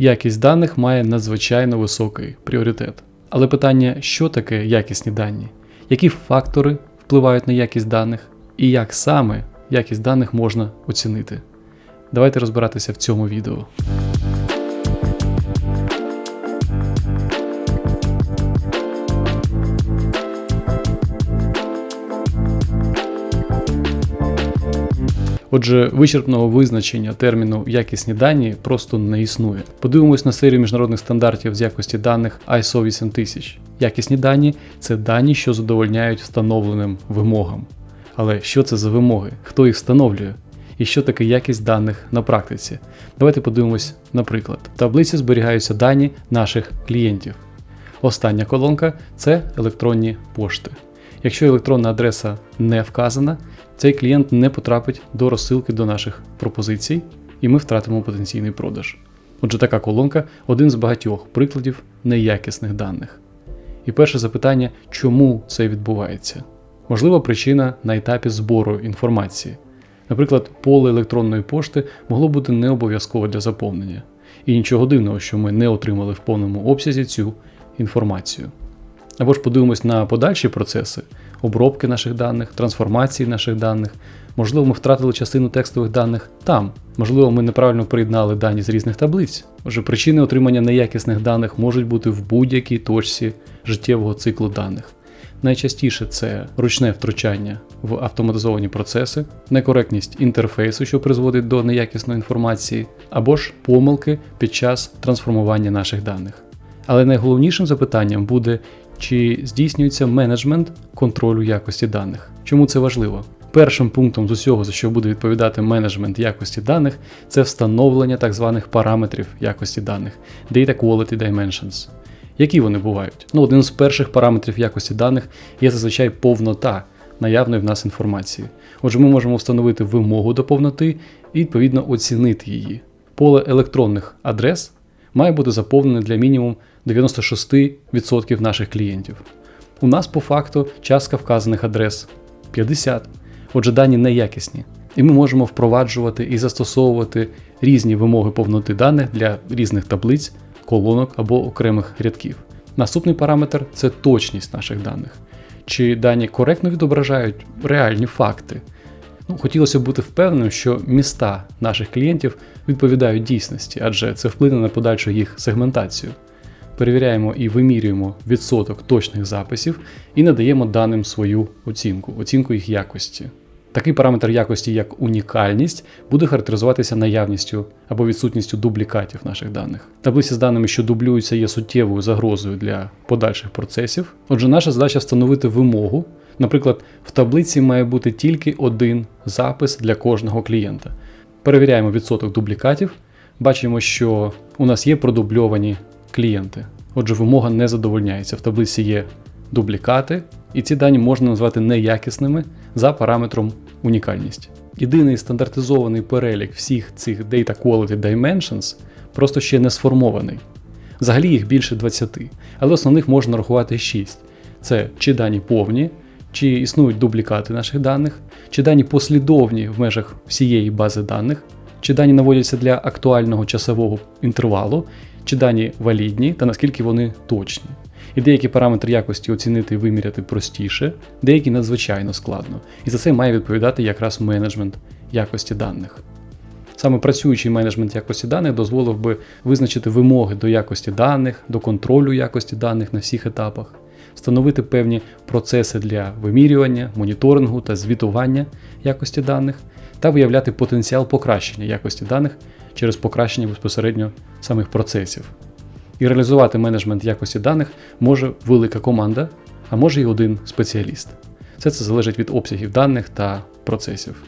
Якість даних має надзвичайно високий пріоритет. Але питання, що таке якісні дані, які фактори впливають на якість даних, і як саме якість даних можна оцінити. Давайте розбиратися в цьому відео. Отже, вичерпного визначення терміну якісні дані просто не існує. Подивимось на серію міжнародних стандартів з якості даних ISO 8000. Якісні дані це дані, що задовольняють встановленим вимогам. Але що це за вимоги? Хто їх встановлює? І що таке якість даних на практиці? Давайте подивимось, наприклад. В таблиці зберігаються дані наших клієнтів. Остання колонка це електронні пошти. Якщо електронна адреса не вказана, цей клієнт не потрапить до розсилки до наших пропозицій, і ми втратимо потенційний продаж. Отже, така колонка один з багатьох прикладів неякісних даних. І перше запитання, чому це відбувається? Можлива причина на етапі збору інформації. Наприклад, поле електронної пошти могло бути не обов'язково для заповнення. І нічого дивного, що ми не отримали в повному обсязі цю інформацію. Або ж подивимось на подальші процеси обробки наших даних, трансформації наших даних. Можливо, ми втратили частину текстових даних там. Можливо, ми неправильно приєднали дані з різних таблиць. Отже, причини отримання неякісних даних можуть бути в будь-якій точці життєвого циклу даних. Найчастіше це ручне втручання в автоматизовані процеси, некоректність інтерфейсу, що призводить до неякісної інформації, або ж помилки під час трансформування наших даних. Але найголовнішим запитанням буде, чи здійснюється менеджмент контролю якості даних. Чому це важливо? Першим пунктом з усього, за що буде відповідати менеджмент якості даних, це встановлення так званих параметрів якості даних Data Quality Dimensions. Які вони бувають? Ну, один з перших параметрів якості даних є зазвичай повнота наявної в нас інформації. Отже, ми можемо встановити вимогу до повноти і відповідно оцінити її. Поле електронних адрес має бути заповнене для мінімум 96% наших клієнтів. У нас по факту частка вказаних адрес 50. Отже, дані неякісні. І ми можемо впроваджувати і застосовувати різні вимоги повноти даних для різних таблиць, колонок або окремих рядків. Наступний параметр це точність наших даних. Чи дані коректно відображають реальні факти? Ну, Хотілося б бути впевненим, що міста наших клієнтів відповідають дійсності, адже це вплине на подальшу їх сегментацію. Перевіряємо і вимірюємо відсоток точних записів і надаємо даним свою оцінку, оцінку їх якості. Такий параметр якості, як унікальність, буде характеризуватися наявністю або відсутністю дублікатів наших даних. Таблиці з даними, що дублюються, є суттєвою загрозою для подальших процесів. Отже, наша задача встановити вимогу. Наприклад, в таблиці має бути тільки один запис для кожного клієнта. Перевіряємо відсоток дублікатів, бачимо, що у нас є продубльовані клієнти. Отже, вимога не задовольняється. В таблиці є дублікати, і ці дані можна назвати неякісними за параметром унікальність. Єдиний стандартизований перелік всіх цих Data Quality Dimensions просто ще не сформований. Взагалі їх більше 20, але основних можна рахувати 6. Це чи дані повні, чи існують дублікати наших даних, чи дані послідовні в межах всієї бази даних, чи дані наводяться для актуального часового інтервалу, чи дані валідні та наскільки вони точні. І деякі параметри якості оцінити і виміряти простіше, деякі надзвичайно складно. І за це має відповідати якраз менеджмент якості даних. Саме працюючий менеджмент якості даних дозволив би визначити вимоги до якості даних, до контролю якості даних на всіх етапах, встановити певні процеси для вимірювання, моніторингу та звітування якості даних, та виявляти потенціал покращення якості даних через покращення безпосередньо самих процесів. І реалізувати менеджмент якості даних може велика команда, а може і один спеціаліст. Все це залежить від обсягів даних та процесів.